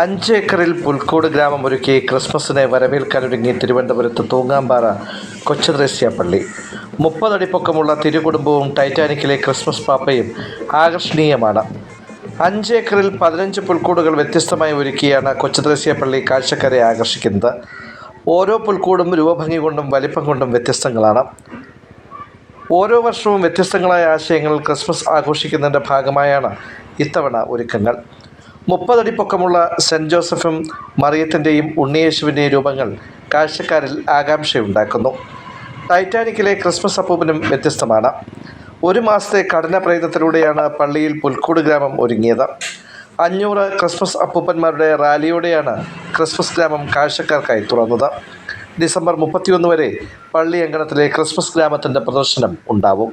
അഞ്ച് ഏക്കറിൽ പുൽക്കൂട് ഗ്രാമം ഒരുക്കി ക്രിസ്മസിനെ വരവേൽക്കാനൊരുങ്ങി തിരുവനന്തപുരത്ത് തൂങ്ങാമ്പാറ കൊച്ചുദ്രേസ്യ പള്ളി. മുപ്പതടി പൊക്കമുള്ള തിരുകുടുംബവും ടൈറ്റാനിക്കിലെ ക്രിസ്മസ് പാപ്പയും ആകർഷണീയമാണ്. അഞ്ച് ഏക്കറിൽ പതിനഞ്ച് പുൽക്കൂടുകൾ വ്യത്യസ്തമായി ഒരുക്കിയാണ് കൊച്ചുദ്രേസ്യ പള്ളി കാഴ്ചക്കാരെ ആകർഷിക്കുന്നത്. ഓരോ പുൽക്കൂടും രൂപഭംഗി കൊണ്ടും വലിപ്പം കൊണ്ടും വ്യത്യസ്തങ്ങളാണ്. ഓരോ വർഷവും വ്യത്യസ്തങ്ങളായ ആശയങ്ങൾ ക്രിസ്മസ് ആഘോഷിക്കുന്നതിന്റെ ഭാഗമായാണ് ഇത്തവണ ഒരുക്കങ്ങൾ. മുപ്പതടി പൊക്കമുള്ള സെന്റ് ജോസഫും മറിയത്തിന്റെയും ഉണ്ണിയേശുവിന്റെയും രൂപങ്ങൾ കാഴ്ചക്കാരിൽ ആകാംക്ഷയുണ്ടാക്കുന്നു. ടൈറ്റാനിക്കിലെ ക്രിസ്മസ് അപ്പൂപ്പനും വ്യത്യസ്തമാണ്. ഒരു മാസത്തെ കഠിന പ്രയത്നത്തിലൂടെയാണ് പള്ളിയിൽ പുൽക്കൂട് ഗ്രാമം ഒരുങ്ങിയത്. അഞ്ഞൂറ് ക്രിസ്മസ് അപ്പൂപ്പന്മാരുടെ റാലിയോടെയാണ് ക്രിസ്മസ് ഗ്രാമം കാഴ്ചക്കാർക്കായി തുറന്നത്. ഡിസംബർ മുപ്പത്തിയൊന്ന് വരെ പള്ളി അങ്കണത്തിലെ ക്രിസ്മസ് ഗ്രാമത്തിന്റെ പ്രദർശനം ഉണ്ടാവും.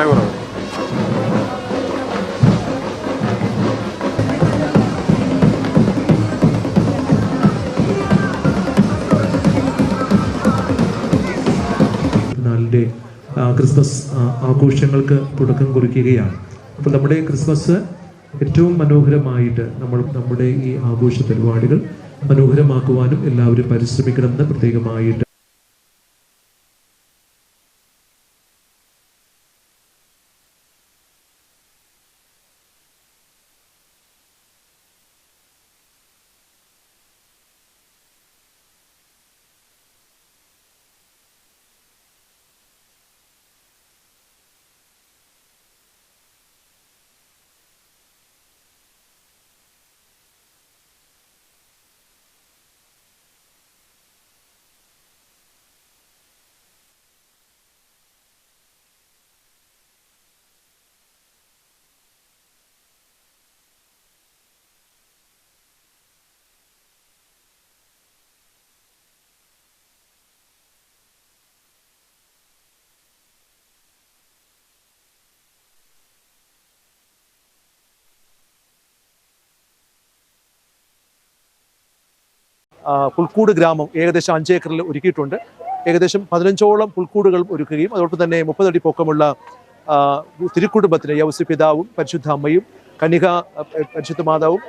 കുറവ് നാളിന്റെ ക്രിസ്മസ് ആ, ആഘോഷങ്ങൾക്ക് തുടക്കം കുറിക്കുകയാണ്. അപ്പോൾ നമ്മുടെ ക്രിസ്മസ് ഏറ്റവും മനോഹരമായിട്ട് നമ്മൾ നമ്മുടെ ഈ ആഘോഷ പരിപാടികൾ മനോഹരമാക്കുവാനും എല്ലാവരും പരിശ്രമിക്കണമെന്ന് പ്രത്യേകമായിട്ട് പുൽക്കൂട് ഗ്രാമം ഏകദേശം അഞ്ച് ഏക്കറിൽ ഒരുക്കിയിട്ടുണ്ട്. ഏകദേശം പതിനഞ്ചോളം പുൽക്കൂടുകൾ ഒരുക്കുകയും അതോടൊപ്പം തന്നെ മുപ്പതടി പൊക്കമുള്ള തിരുക്കുടുംബത്തിന് യൗസി പിതാവും പരിശുദ്ധ അമ്മയും കനിക പരിശുദ്ധ മാതാവും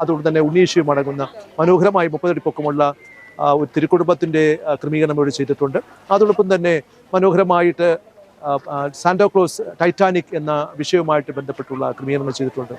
അതോടൊപ്പം തന്നെ ഉണ്ണീശയും അടങ്ങുന്ന മനോഹരമായി മുപ്പതടി പൊക്കമുള്ള ഒരു തിരുക്കുടുംബത്തിന്റെ ക്രമീകരണം ഇവിടെ ചെയ്തിട്ടുണ്ട്. അതോടൊപ്പം തന്നെ മനോഹരമായിട്ട് സാന്റാക്ലോസ് ടൈറ്റാനിക് എന്ന വിഷയവുമായിട്ട് ബന്ധപ്പെട്ടുള്ള ക്രമീകരണങ്ങൾ ചെയ്തിട്ടുണ്ട്.